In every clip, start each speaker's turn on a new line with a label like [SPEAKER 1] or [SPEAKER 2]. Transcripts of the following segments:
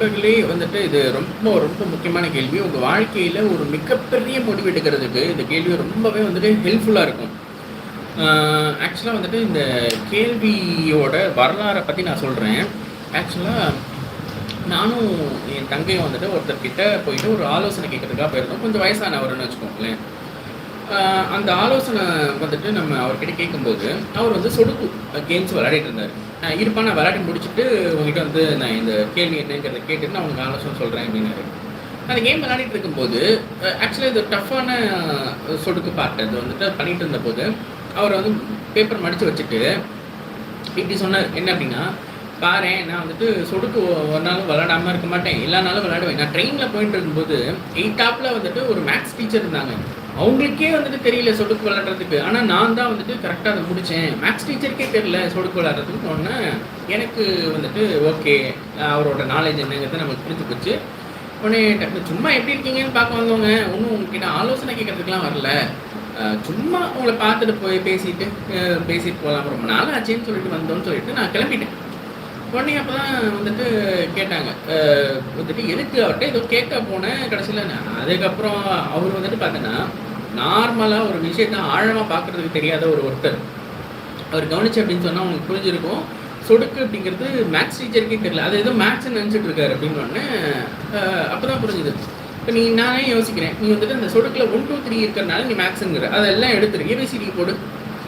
[SPEAKER 1] நண்பர்களே வந்துட்டு இது ரொம்ப ரொம்ப முக்கியமான கேள்வி. உங்கள் வாழ்க்கையில் ஒரு மிகப்பெரிய முடிவு எடுக்கிறதுக்கு இந்த கேள்வி ரொம்பவே வந்துட்டு ஹெல்ப்ஃபுல்லாக இருக்கும். ஆக்சுவலாக வந்துட்டு இந்த கேள்வியோட வரலாறை பற்றி நான் சொல்கிறேன் ஆக்சுவலாக நானும் என் தங்கையும் வந்துட்டு ஒருத்தர்கிட்ட போயிட்டு ஒரு ஆலோசனை கேட்கறதுக்காக போயிருந்தோம். கொஞ்சம் வயசானவர்னு வச்சுக்கோங்களேன். அந்த ஆலோசனை வந்துட்டு நம்ம அவர்கிட்ட கேட்கும்போது அவர் வந்து சொடுக்கு கேம்ஸ் விளையாடிட்டு இருந்தார். இருப்பா நான் விளையாடி முடிச்சுட்டு உங்ககிட்ட வந்து நான் இந்த கேள்வி என்னங்கிறத கேட்டுட்டு நான் உங்களுக்கு ஆலோசனை சொல்கிறேன் அப்படின்னாரு. அந்த கேம் விளையாடிட்டு இருக்கும்போது ஆக்சுவலாக இது டஃப்பான சொடுக்கு பார்ட் அது வந்துட்டு பண்ணிட்டு இருந்தபோது அவர் வந்து பேப்பர் மடித்து வச்சுட்டு இப்படி சொன்னார். என்ன அப்படின்னா பாரு நான் வந்துட்டு சொடுக்கு ஒ- ஒரு நாளும் விளாடாமல் இருக்க மாட்டேன். எல்லா நாளும் விளையாடுவேன். நான் ட்ரெயினில் போயிட்டு இருக்கும்போது எயிட்டாப்பில் வந்துட்டு ஒரு மேக்ஸ் டீச்சர் இருந்தாங்க. அவங்களுக்கே வந்துட்டு தெரியல சொடுக்கு விளாட்றதுக்கு ஆனால் நான் தான் வந்துட்டு கரெக்டாக அதை முடித்தேன் மேக்ஸ் டீச்சருக்கே தெரியல சொடுக்கு விளாட்றதுக்கு சொன்னே எனக்கு வந்துட்டு ஓகே அவரோட நாலேஜ் என்னங்கிறத நமக்கு புரிஞ்சு போச்சு. உடனே டக்கு சும்மா எப்படி இருக்கீங்கன்னு பார்க்க வந்தவங்க ஒன்றும் உங்ககிட்ட ஆலோசனை கேட்கறதுக்குலாம் வரல. சும்மா உங்களை பார்த்துட்டு போய் பேசிட்டு பேசிட்டு போகலாம். ரொம்ப நாள் ஆச்சுன்னு சொல்லிட்டு வந்தோம்னு சொல்லிட்டு நான் கிளம்பிட்டேன். உடனே அப்போ தான் வந்துட்டு கேட்டாங்க. வந்துட்டு எதுக்கு அவர்கிட்ட ஏதோ கேட்க போனேன் கடைசியில். நான் அதுக்கப்புறம் அவர் வந்துட்டு பார்த்தேன்னா நார்மலாக ஒரு விஷயத்தை ஆழமாக பார்க்குறதுக்கு தெரியாத ஒரு ஒருத்தர். அவர் கவனிச்சு அப்படின்னு சொன்னால் உங்களுக்கு புரிஞ்சிருக்கும். சொடுக்கு அப்படிங்கிறது மேக்ஸ் டீச்சருக்கே தெரியல. அது ஏதோ மேக்ஸ்ன்னு நினச்சிட்டு இருக்காரு அப்படின்னு உடனே அப்போ தான் புரிஞ்சுது. இப்போ நீ நானே யோசிக்கிறேன். நீ வந்துட்டு அந்த சொடுக்கில் ஒன் டூ த்ரீ இருக்கிறனால நீ மேக்ஸுங்கிற அதெல்லாம் எடுத்துரு. ஏபிசிடி போடு.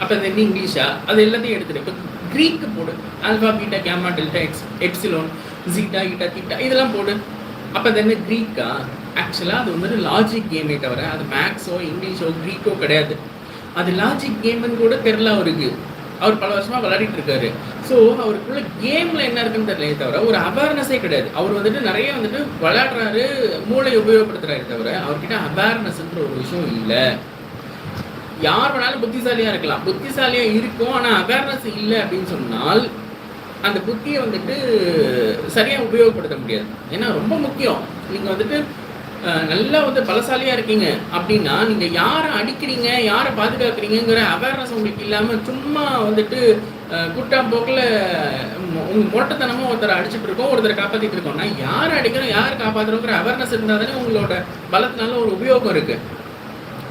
[SPEAKER 1] அப்போ அது என்ன இங்கிலீஷா அது எல்லாத்தையும் எடுத்துரு. இப்போ க்ரீக்கு போடு. Alpha beta gamma delta x epsilon zeta eta theta இதெல்லாம் போடு. அப்போ அது என்ன க்ரீக்கா ஆக்சுவலாக அது வந்துட்டு லாஜிக் கேமே தவிர அது மேக்ஸோ இங்கிலீஷோ க்ரீக்கோ கிடையாது. அது லாஜிக் கேம்னு கூட தெரில அவருக்கு. அவர் பல வருஷமாக விளையாடிட்டு இருக்காரு. ஸோ அவருக்குள்ள கேமில் என்ன இருக்குன்னு தெரியல தவிர ஒரு அவேர்னஸே கிடையாது. அவர் வந்துட்டு நிறைய வந்துட்டு விளையாடுறாரு மூளை உபயோகப்படுத்துறாரு தவிர அவர்கிட்ட அவேர்னஸ்ன்ற ஒரு விஷயம் இல்லை. யார் வேணாலும் புத்திசாலியாக இருக்கலாம். புத்திசாலியாக இருக்கும் ஆனால் அவேர்னஸ் இல்லை அப்படின்னு சொன்னால் அந்த புத்தியை வந்துட்டு சரியாக உபயோகப்படுத்த முடியாது. ஏன்னா ரொம்ப முக்கியம். நீங்கள் வந்துட்டு நல்லா வந்து பலசாலியாக இருக்கீங்க. அப்படின்னா நீங்கள் யாரை அடிக்கிறீங்க யாரை பாதுகாக்கிறீங்கிற அவேர்னஸ் உங்களுக்கு இல்லாமல் சும்மா வந்துட்டு குட்டாம்போக்கில் உங்கள் மொட்டத்தனமா ஒருத்தரை அடிச்சிட்டு இருக்கோம் ஒருத்தரை காப்பாற்றிட்டு இருக்கோம்னா யாரை அடிக்கிறோம் யார் காப்பாற்றுறோங்கிற அவேர்னஸ் இருந்தால் தானே உங்களோட பலத்தினால ஒரு உபயோகம் இருக்கு.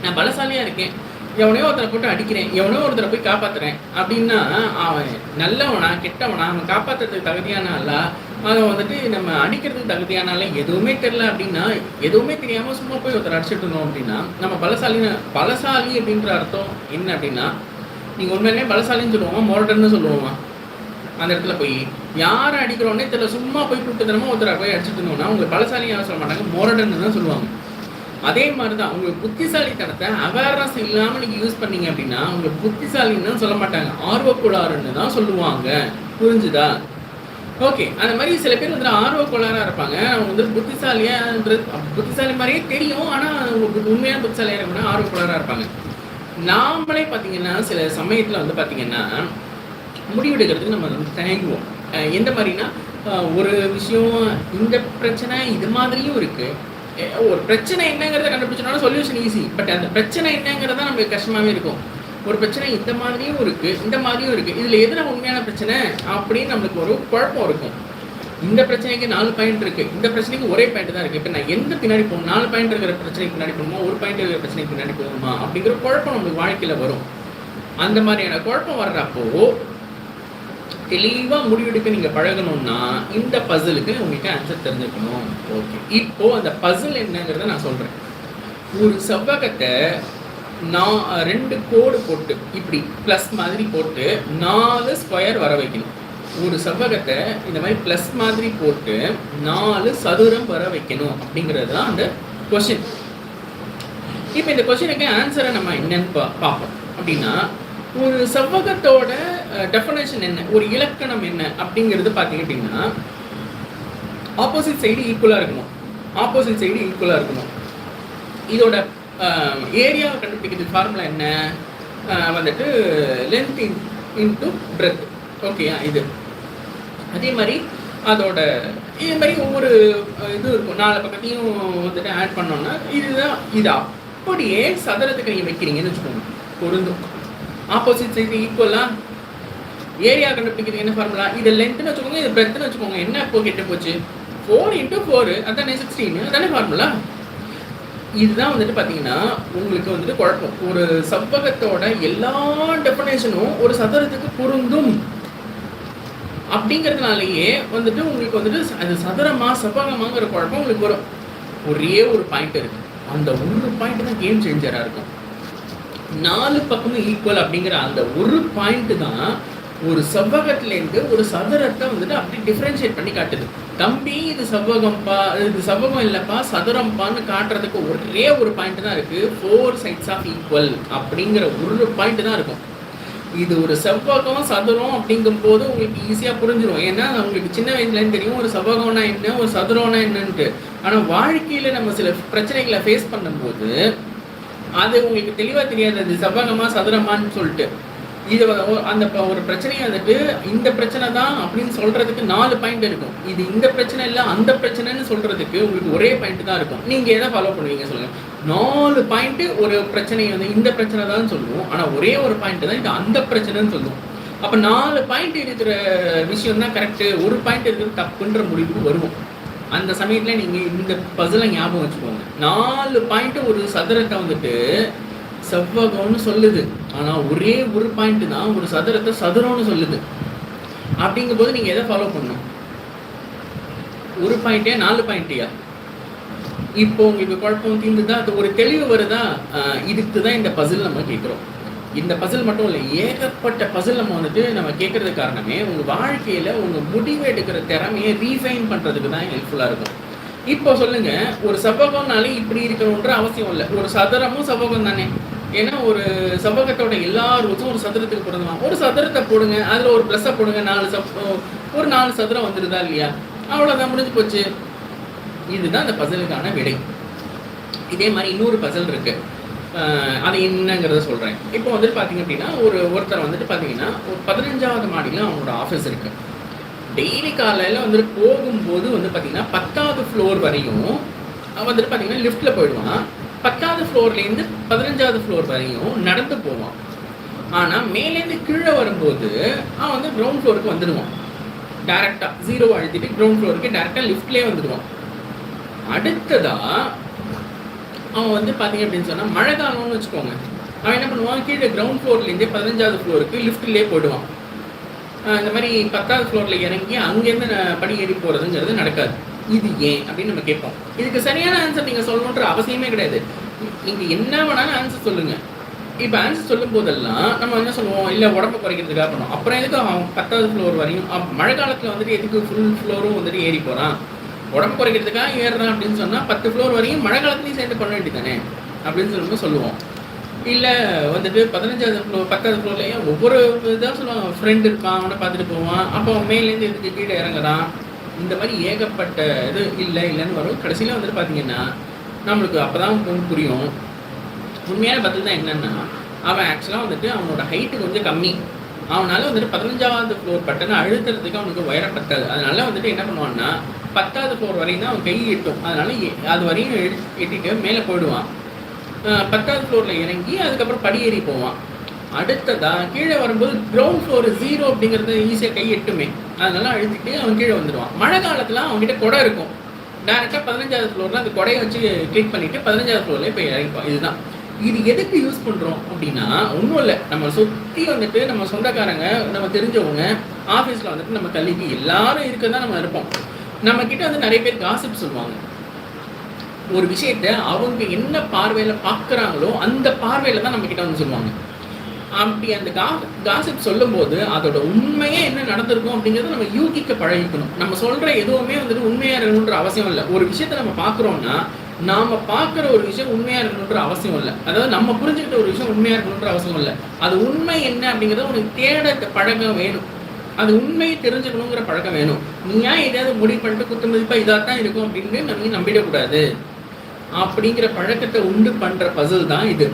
[SPEAKER 1] நான் பலசாலியாக இருக்கேன். எவனையோ ஒருத்தரை போட்டு அடிக்கிறேன் எவனோ ஒருத்தரை போய் காப்பாத்துறேன். அப்படின்னா அவன் நல்லவனா கெட்டவனா அவன் காப்பாத்துறதுக்கு தகுதியான ஆளா அதை வந்துட்டு நம்ம அடிக்கிறதுக்கு தகுதியான எதுவுமே தெரில அப்படின்னா எதுவுமே தெரியாமல் சும்மா போய் ஒருத்தர் அடிச்சிட்டு இருந்தோம் அப்படின்னா நம்ம பலசாலின்னு பலசாலி அப்படின்ற அர்த்தம் என்ன அப்படின்னா நீங்கள் உண்மையிலே பலசாலின்னு சொல்லுவோமா? மோரட்டன்னு சொல்லுவோமா? அந்த இடத்துல போய் யாரை அடிக்கிறோன்னே தெரியல. சும்மா போய் கூட்டத்தனமா ஒருத்தரை போய் அடிச்சுட்டு இருந்தோம்னா உங்களுக்கு பலசாலி யாரும் சொல்ல மாட்டாங்க. மோரடன்னு தான் சொல்லுவாங்க. அதே மாதிரி தான் உங்களுக்கு புத்திசாலித்தனத்தை அவேர்னஸ் இல்லாமல் நீங்கள் யூஸ் பண்ணீங்க அப்படின்னா உங்களுக்கு புத்திசாலின்னு சொல்ல மாட்டாங்க. ஆர்வக்குளாருன்னு தான் சொல்லுவாங்க. புரிஞ்சுதா? ஓகே அந்த மாதிரி சில பேர் வந்து ஆர்வ கோளாறா இருப்பாங்க. அவங்க வந்து புத்திசாலியான்றது புத்திசாலி மாதிரியே தெரியும். ஆனா உங்களுக்கு உண்மையான புத்திசாலியா இருக்கணும்னா ஆர்வ கோளாறா இருப்பாங்க. நாமளே பார்த்தீங்கன்னா சில சமயத்துல வந்து பார்த்தீங்கன்னா முடிவெடுக்கிறதுக்கு நம்ம வந்து தயங்குவோம். எந்த மாதிரினா ஒரு விஷயம் இந்த பிரச்சனை இது மாதிரியும் இருக்கு. ஒரு பிரச்சனை என்னங்கிறத கண்டுபிடிச்சனாலும் சொல்யூஷன் ஈஸி பட் அந்த பிரச்சனை என்னங்கிறத நமக்கு கஷ்டமாவே இருக்கும். ஒரு பிரச்சனை இந்த மாதிரியும் இருக்கு இந்த மாதிரியும் இருக்கு. இதுல எதுல உண்மையான பிரச்சனை? அப்படின்னு நம்மளுக்கு ஒரு குழப்பம் இருக்கும். இந்த பிரச்சனைக்கு நாலு பாயிண்ட் இருக்கு. இந்த பிரச்சனைக்கு ஒரே பாயிண்ட் தான் இருக்கு. இப்போ நான் எந்த பின்னாடி போகணும்? நாலு பாயிண்ட் இருக்கிற பிரச்சனைக்கு பின்னாடி போகணுமா? ஒரு பாயிண்ட் இருக்கிற பிரச்சனைக்கு பின்னாடி போகணுமா? அப்படிங்கிற குழப்பம் நம்மளுக்கு வாழ்க்கையில வரும். அந்த மாதிரியான குழப்பம் வர்றப்போ தெளிவாக முடிவெடுக்க நீங்கள் பழகணும்னா இந்த பசிலுக்கு உங்களுக்கு ஆன்சர் தெரிஞ்சுக்கணும். ஓகே இப்போ அந்த பசில் என்னங்கிறத நான் சொல்கிறேன் ஒரு செவ்வகத்தை நான் ரெண்டு கோடு போட்டு இப்படி ப்ளஸ் மாதிரி போட்டு நாலு ஸ்கொயர் வர வைக்கணும். ஒரு செவ்வகத்தை இந்த மாதிரி ப்ளஸ் மாதிரி போட்டு நாலு சதுரம் வர வைக்கணும் அப்படிங்கிறது தான் அந்த கொஷின் இப்போ இந்த கொஷினுக்கு ஆன்சரை நம்ம என்னன்னு பா பார்ப்போம். அப்படின்னா ஒரு செவ்வகத்தோட டெஃபனேஷன் என்ன? ஒரு இலக்கணம் என்ன? அப்படிங்கிறது பார்த்தீங்க அப்படின்னா ஆப்போசிட் சைடு ஈக்குவலாக இருக்கணும். ஆப்போசிட் சைடு ஈக்குவலாக இருக்கணும். இதோட ஏரியாவை கண்டுபிடிக்கிறது ஃபார்முலா என்ன? வந்துட்டு லென்த் இன் இன்ட்டு பிரெத் ஓகேயா இது. அதே மாதிரி அதோட இதே மாதிரி ஒவ்வொரு இது இருக்கும். நாலு பக்கத்தையும் வந்துட்டு ஆட் பண்ணோம்னா இதுதான் இது. அப்படியே சதுரத்துக்கு நீங்கள் வைக்கிறீங்கன்னு வச்சுக்கோங்க. பொருந்தும். ஆப்போசிட் சைடு ஈக்குவலாக ஏரியா கண்டுபிடிக்கிறது என்ன ஃபார்முலா இது லென்த்னு வச்சுக்கோங்க இது பிரெத்துன்னு வச்சுக்கோங்க. என்ன இப்போ கெட்டு போச்சு? ஃபோர் இன்ட்டு ஃபோர் அதானே சிக்ஸ்டீன் அதானே ஃபார்முலா இதுதான் வந்துட்டு பார்த்தீங்கன்னா உங்களுக்கு வந்துட்டு குழப்பம். ஒரு செவ்வகத்தோட எல்லா டெஃபனேஷனும் ஒரு சதுரத்துக்கு பொருந்தும். அப்படிங்கிறதுனாலயே வந்துட்டு உங்களுக்கு வந்துட்டு அது சதுரமா செவ்வகமாங்கிற குழப்பம் உங்களுக்கு வரும். ஒரே ஒரு பாயிண்ட் இருக்கு. அந்த ஒரு பாயிண்ட் தான் கேம் சேஞ்சராக இருக்கும். நாலு பக்கமும் ஈக்குவல் அப்படிங்கிற அந்த ஒரு பாயிண்ட் தான் ஒரு செவ்வகத்திலேருந்து ஒரு சதுரத்தை வந்துட்டு அப்படி டிஃப்ரென்ஷியேட் பண்ணி காட்டுது. தம்பி இது செவ்வகம்ப்பா இது செவ்வகம் இல்லைப்பா சதுரம்ப்பான்னு காட்டுறதுக்கு ஒரே ஒரு பாயிண்ட் தான் இருக்குது ஃபோர் சைட்ஸ் ஆஃப் ஈக்குவல் அப்படிங்கிற ஒரு பாயிண்ட் தான் இருக்கும். இது ஒரு செவ்வகம் சதுரம் அப்படிங்கும் போது உங்களுக்கு ஈஸியாக புரிஞ்சிடும் ஏன்னா உங்களுக்கு சின்ன வயசுலேருந்து தெரியும் ஒரு செவ்வகம்னா என்ன ஒரு சதுரம்னா என்னன்ட்டு. ஆனால் வாழ்க்கையில் நம்ம சில பிரச்சனைகளை ஃபேஸ் பண்ணும்போது அது உங்களுக்கு தெளிவாக தெரியாது. அது செவ்வகமாக சதுரமான்னு சொல்லிட்டு. இது அந்த ப- ஒரு பிரச்சனையை வந்துட்டு இந்த பிரச்சனை தான் அப்படின்னு சொல்றதுக்கு நாலு பாயிண்ட் இருக்கும். இது இந்த பிரச்சனை இல்லை அந்த பிரச்சனைன்னு சொல்றதுக்கு உங்களுக்கு ஒரே பாயிண்ட் தான் இருக்கும். நீங்க எதை ஃபாலோ பண்ணுவீங்க சொல்லுங்க. நாலு பாயிண்ட் ஒரு பிரச்சனையை வந்து இந்த பிரச்சனை தான் சொல்லுவோம். ஆனா ஒரே ஒரு பாயிண்ட் தான் இது அந்த பிரச்சனைன்னு சொல்லுவோம். அப்ப நாலு பாயிண்ட் இருக்கிற விஷயம் தான் கரெக்ட் ஒரு பாயிண்ட் இருக்கிறது தப்புன்ற முடிவுக்கு வருவோம். அந்த சமயத்துல நீங்க இந்த பசிலை ஞாபகம் வச்சுக்கோங்க. நாலு பாயிண்ட் ஒரு சதுரத்தை வந்துட்டு செவ்வகம்னு சொல்லுது. ஆனா ஒரே ஒரு பாயிண்ட் தான் ஒரு சதுரத்தை சதுரம்னு சொல்லுது. அப்படிங்கும்போது நீங்க எதை ஃபாலோ பண்ணணும்? ஒரு பாயிண்டே நாலு பாயிண்டியா இப்போ உங்களுக்கு குழப்பம் தீர்ந்துதா? அது ஒரு தெளிவு வருதா? இதுக்கு தான் இந்த பசில் நம்ம கேட்குறோம். இந்த பசில் மட்டும் இல்லை ஏகப்பட்ட பசில் நம்ம வந்துட்டு நம்ம கேட்கறது காரணமே உங்க வாழ்க்கையில உங்க முடிவு எடுக்கிற திறமையை ரீஃபைன் பண்றதுக்கு தான் ஹெல்ப்ஃபுல்லா இருக்கும். இப்போ சொல்லுங்க ஒரு செவ்வகம்னாலே இப்படி இருக்கணுன்ற அவசியம் இல்லை. ஒரு சதுரமும் செவ்வகம் தானே ஏன்னா ஒரு செவ்வகத்தோட எல்லா ரூல்ஸும் ஒரு சதுரத்துக்கு பொருந்தலாம் ஒரு சதுரத்தை போடுங்க அதில் ஒரு ப்ளஸ்ஸை போடுங்க நாலு சப் ஒரு நாலு சதுரம் வந்துருதா இல்லையா? அவ்வளோதான் முடிஞ்சு போச்சு. இதுதான் அந்த பசலுக்கான விடை. இதே மாதிரி இன்னொரு பசல் இருக்கு. அது என்னங்கிறத சொல்கிறேன் இப்போ வந்துட்டு பார்த்தீங்க அப்படின்னா ஒரு ஒருத்தர் வந்துட்டு பார்த்தீங்கன்னா ஒரு பதினஞ்சாவது மாடியில் அவங்களோட ஆஃபீஸ் இருக்கு. டெய்லி காலையில் வந்துட்டு போகும்போது வந்து பார்த்தீங்கன்னா பத்தாவது ஃப்ளோர் வரையும் வந்துட்டு பார்த்தீங்கன்னா லிஃப்ட்டில் போயிடுவான். பத்தாவது ஃப்ளோர்லேருந்து பதினஞ்சாவது ஃப்ளோர் வரையும் நடந்து போவான். ஆனால் மேலேருந்து கீழே வரும்போது அவன் வந்து கிரவுண்ட் ஃப்ளோருக்கு வந்துடுவான். டேரெக்டாக ஜீரோ அழுத்திட்டு கிரவுண்ட் ஃப்ளோருக்கு டேரெக்டாக லிஃப்ட்லேயே வந்துடுவான். அடுத்ததாக அவன் வந்து பார்த்தீங்க அப்படின்னு சொன்னால் மழை காலம்னு வச்சுக்கோங்க. அவன் என்ன பண்ணுவான்? கீழே கிரவுண்ட் ஃப்ளோர்லேருந்தே பதினஞ்சாவது ஃப்ளோருக்கு லிஃப்ட்லேயே போயிடுவான். இந்த மாதிரி பத்தாவது ஃப்ளோரில் இறங்கி அங்கேருந்து படி ஏறி போகிறதுங்கிறது நடக்காது. இது ஏன் அப்படின்னு நம்ம கேட்போம். இதுக்கு சரியான ஆன்சர் நீங்கள் சொல்லணுன்ற அவசியமே கிடையாது. நீங்கள் என்ன வேணாலும் ஆன்சர் சொல்லுங்கள் இப்போ ஆன்சர் சொல்லும் போதெல்லாம் நம்ம என்ன சொல்லுவோம்? இல்லை உடம்பு குறைக்கிறதுக்காக பண்ணோம் அப்புறம் எதுக்கு அவன் பத்தாவது ஃப்ளோர் வரையும்? மழை காலத்தில் வந்துட்டு எதுக்கு ஃபுல் ஃப்ளோரும் வந்துட்டு ஏறி போகிறான் உடம்பு குறைக்கிறதுக்காக ஏறுறான் அப்படின்னு சொன்னால் பத்து ஃப்ளோர் வரையும் மழை காலத்துலையும் சேர்ந்து பண்ண வேண்டியதானே அப்படின்னு சொல்லும்போது சொல்லுவோம். இல்லை வந்துட்டு பதினஞ்சாவது ஃப்ளோர் பத்தாவது ஃப்ளோர்லேயும் ஒவ்வொரு இதாக சொல்லுவான் ஃப்ரெண்ட் இருப்பான் அவனை பார்த்துட்டு போவான். அப்போ மேலேருந்து எதுக்கு கீழே இறங்குறான்? இந்த மாதிரி ஏகப்பட்ட இது இல்லை இல்லைன்னு வரும். கடைசியில் வந்துட்டு பார்த்தீங்கன்னா நம்மளுக்கு அப்போ தான் புரியும். உண்மையான பதில் தான் என்னன்னா அவன் ஆக்சுவலாக வந்துட்டு அவனோட ஹைட்டு கொஞ்சம் கம்மி. அவனால வந்துட்டு பதினஞ்சாவது ஃப்ளோர் பட்டனை அழுத்துறதுக்கு அவனுக்கு உயரம் பத்தாது. அதனால வந்துட்டு என்ன பண்ணுவான்னா பத்தாவது ஃப்ளோர் வரையும் தான் அவன் கை எட்டும் அதனால எ- அது வரையும் எட்டிட்டு மேலே போயிடுவான். பத்தாவது ஃப்ளோரில் இறங்கி அதுக்கப்புறம் படியேறி போவான். அடுத்ததா கீழே வரும்போது கிரவுண்ட் ஃப்ளோர் ஜீரோ அப்படிங்கிறது ஈஸியாக கை எட்டுமே. அதனால அழுத்திட்டு அவன் கீழே வந்துடுவான். மழை காலத்தில் அவங்ககிட்ட குடை இருக்கும். டேரெக்டாக பதினஞ்சாவது ஃப்ளோரில் அந்த குடையை வச்சு கிளிக் பண்ணிட்டு பதினஞ்சாவது ஃப்ளோர்லேயே போய் இறங்கிப்பான். இதுதான். இது எதுக்கு யூஸ் பண்ணுறோம் அப்படின்னா ஒன்றும் இல்லை. நம்ம சுற்றி வந்துட்டு நம்ம சொந்தக்காரங்க நம்ம தெரிஞ்சவங்க ஆஃபீஸில் வந்துட்டு நம்ம கல்விக்கு எல்லாரும் இருக்க தான் நம்ம இருப்போம் நம்ம கிட்ட வந்து நிறைய பேர் காசிப் சொல்லுவாங்க. ஒரு விஷயத்த அவங்க என்ன பார்வையில் பார்க்குறாங்களோ அந்த பார்வையில் தான் நம்ம கிட்ட வந்து சொல்லுவாங்க. அப்படி அந்த கா காசிப் சொல்லும்போது அதோட உண்மையே என்ன நடந்திருக்கும் அப்படிங்கிறத நம்ம யூகிக்க பழகிக்கணும். நம்ம சொல்ற எதுவுமே வந்துட்டு உண்மையா இருக்கணுன்ற அவசியம் இல்லை. ஒரு விஷயத்த நம்ம பார்க்குறோம்னா நாம பார்க்குற ஒரு விஷயம் உண்மையா இருக்கணுன்ற அவசியம் இல்லை. அதாவது நம்ம புரிஞ்சுக்கிட்ட ஒரு விஷயம் உண்மையா இருக்கணுன்ற அவசியம் இல்லை. அது உண்மை என்ன அப்படிங்கிறத உனக்கு தேட பழக்கம் வேணும். அது உண்மையை தெரிஞ்சுக்கணுங்கிற பழக்கம் வேணும். நீ ஏன் எதையாவது முடிவு பண்ணிட்டு குத்து மதிப்பா இதாக தான் இருக்கும் அப்படின்னு நம்ம நம்பிடக்கூடாது. அப்படிங்கிற பழக்கத்தை உண்டு பண்ற பசில் தான் இது.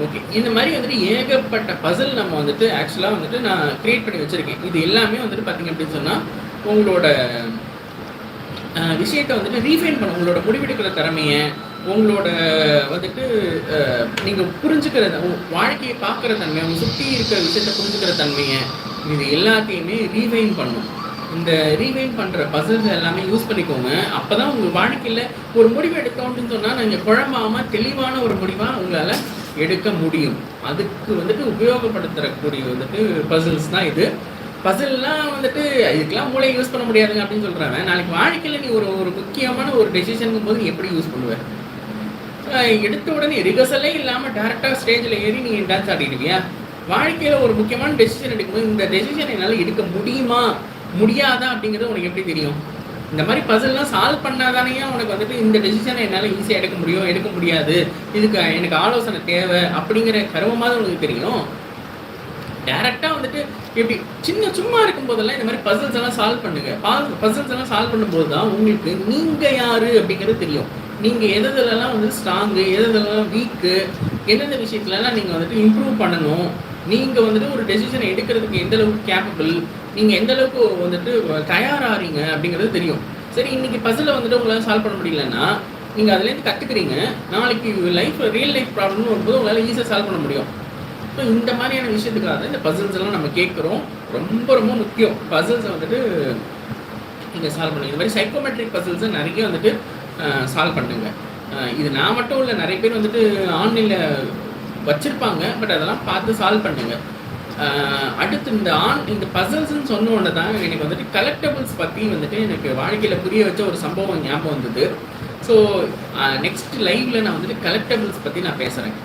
[SPEAKER 1] ஓகே இந்த மாதிரி வந்துட்டு ஏகப்பட்ட பசில் நம்ம வந்துட்டு ஆக்சுவலாக வந்துட்டு நான் க்ரியேட் பண்ணி வச்சிருக்கேன். இது எல்லாமே வந்துட்டு பார்த்தீங்க அப்படின்னு சொன்னால் உங்களோட விஷயத்தை வந்துட்டு ரீஃபைன் பண்ண உங்களோட முடிவெடுக்கிற திறமையை உங்களோட வந்துட்டு நீங்கள் புரிஞ்சுக்கிற உ- வாழ்க்கையை பார்க்குற தன்மை உங்கள் சுற்றி இருக்கிற விஷயத்தை புரிஞ்சுக்கிற தன்மையை இது எல்லாத்தையுமே ரீஃபைன் பண்ணும். இந்த ரீவைன் பண்ணுற பசில்ஸ் எல்லாமே யூஸ் பண்ணிக்கோங்க. அப்போ தான் உங்கள் வாழ்க்கையில் ஒரு முடிவு எடுத்தோம் அப்படின்னு சொன்னால் நீங்கள் குழம்பாமல் தெளிவான ஒரு முடிவாக உங்களால் எடுக்க முடியும். அதுக்கு வந்துட்டு உபயோகப்படுத்தக்கூடிய வந்துட்டு பசில்ஸ் தான் இது. பசில்லாம் வந்துட்டு இதுக்கெல்லாம் மூளை யூஸ் பண்ண முடியாதுங்க அப்படின்னு சொல்கிறாங்க நாளைக்கு வாழ்க்கையில் நீ ஒரு ஒரு முக்கியமான ஒரு டெசிஷனுக்கும் போது நீ எப்படி யூஸ் பண்ணுவ? எடுத்த உடனே ரிகர்சலே இல்லாமல் டேரெக்டாக ஸ்டேஜில் ஏறி நீ டான்ஸ் ஆடிடுவியா வாழ்க்கையில் ஒரு முக்கியமான டெசிஷன் எடுக்கும்போது இந்த டெசிஷன் என்னால் எடுக்க முடியுமா? முடியாதா அப்படிங்கிறது உனக்கு எப்படி தெரியும்? இந்த மாதிரி பசில்லாம் சால்வ் பண்ணாதானே உனக்கு வந்துட்டு இந்த டெசிஷனை என்னால் ஈஸியாக எடுக்க முடியும் எடுக்க முடியாது. இதுக்கு எனக்கு ஆலோசனை தேவை அப்படிங்கிற கருவமாக உனக்கு தெரியும். டேரெக்டாக வந்துட்டு எப்படி சின்ன சும்மா இருக்கும் போதெல்லாம் இந்த மாதிரி பசில்ஸ் எல்லாம் சால்வ் பண்ணுங்க. பசில்ஸ் எல்லாம் சால்வ் பண்ணும்போது தான் உங்களுக்கு நீங்கள் யார் அப்படிங்கிறது தெரியும். நீங்கள் எதுலலாம் வந்து ஸ்ட்ராங்கு எதுலலாம் வீக்கு எந்தெந்த விஷயத்துலலாம் நீங்கள் வந்துட்டு இம்ப்ரூவ் பண்ணணும் நீங்கள் வந்துட்டு ஒரு டெசிஷனை எடுக்கிறதுக்கு எந்த அளவுக்கு கேப்பபிள் நீங்கள் எந்த அளவுக்கு வந்துட்டு தயாராகிறீங்க அப்படிங்கிறது தெரியும். சரி இன்னைக்கு பசிலை வந்துட்டு உங்களால் சால்வ் பண்ண முடியலன்னா நீங்கள் அதுலேருந்து கற்றுக்குறீங்க நாளைக்கு லைஃப் ரியல் லைஃப் ப்ராப்ளம்னு வரும்போது உங்களால் ஈஸியாக சால்வ் பண்ண முடியும். ஸோ இந்த மாதிரியான விஷயத்துக்காக தான் இந்த பசில்ஸ் எல்லாம் நம்ம கேட்குறோம். ரொம்ப ரொம்ப முக்கியம். பசில்ஸை வந்துட்டு நீங்கள் சால்வ் பண்ணுங்க. இந்த மாதிரி சைக்கோமெட்ரிக் பசில்ஸை நிறைய வந்துட்டு சால்வ் பண்ணுங்க. இது நான் மட்டும் இல்லை நிறைய பேர் வந்துட்டு ஆன்லைனில் வச்சுருப்பாங்க. பட் அதெல்லாம் பார்த்து சால்வ் பண்ணுங்கள் அடுத்து இந்த ஆன் இந்த பசல்ஸ்ன்னு சொன்ன உடனே தான் எனக்கு வந்துட்டு கலெக்டபிள்ஸ் பற்றி வந்துட்டு எனக்கு வாழ்க்கையில் புரிய வச்ச ஒரு சம்பவம் ஞாபகம் வந்தது. ஸோ நெக்ஸ்ட் லைவில் நான் வந்துட்டு கலெக்டபிள்ஸ் பற்றி நான் பேசுகிறேன்